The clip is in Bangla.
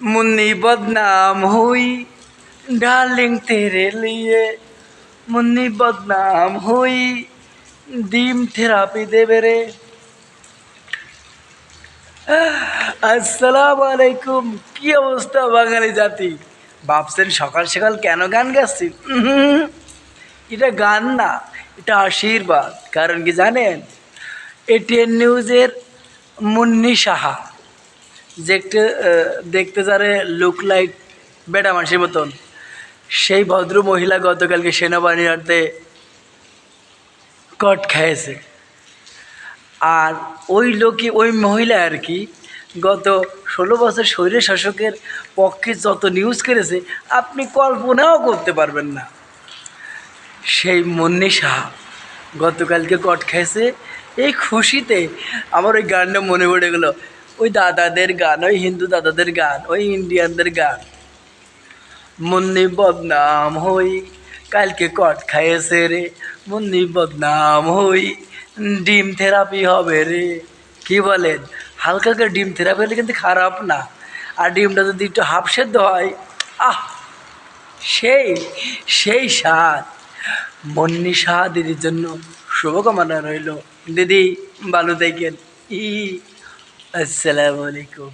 मुन्नी बदनाम हुई डार्लिंग तेरे लिए মুন্নি বদনাম হই ডিম থেরাপি দেবে রে আসসালামু আলাইকুম কি অবস্থা বাঙালি জাতি ভাবছেন সকাল সকাল কেন গান গাচ্ছি উহুম, এটা গান না এটা আশীর্বাদ কারণ কি জানেন এটিএন নিউজের মুন্নি সাহা যে একটু দেখতে যারে লুক লাইক বেটা মানুষের মতন। সেই ভদ্র মহিলা গতকালকে সেনাবাহিনীর হাতে কট খেয়েছে আর ওই লোকই, ওই মহিলা আর কি, গত ষোলো বছর শৈর শাসকের পক্ষে যত নিউজ করেছে, আপনি কল্পনাও করতে পারবেন না। সেই মুন্নি সাহা গতকালকে কট খেয়েছে এই খুশিতে আমার ওই গানটা মনে পড়ে গেলো। ওই দাদাদের গান, ওই হিন্দু দাদাদের গান, ওই ইন্ডিয়ানদের গান। মুন্নি বদনাম হই, কালকে কট খাইয়েছে রে। মুন্নি বদনাম হই, ডিম থেরাপি হবে রে। কি বলেন? হালকা করে ডিম থেরাপি হলে কিন্তু খারাপ না। আর ডিমটা যদি একটু হাফ সেদ্ধ হয়, আহ! সেই সেই স্বাদ। মন্নি শাহ দিদির জন্য শুভকামনা রইল। দিদি ভালো দেখেন। ই আসসালামু আলাইকুম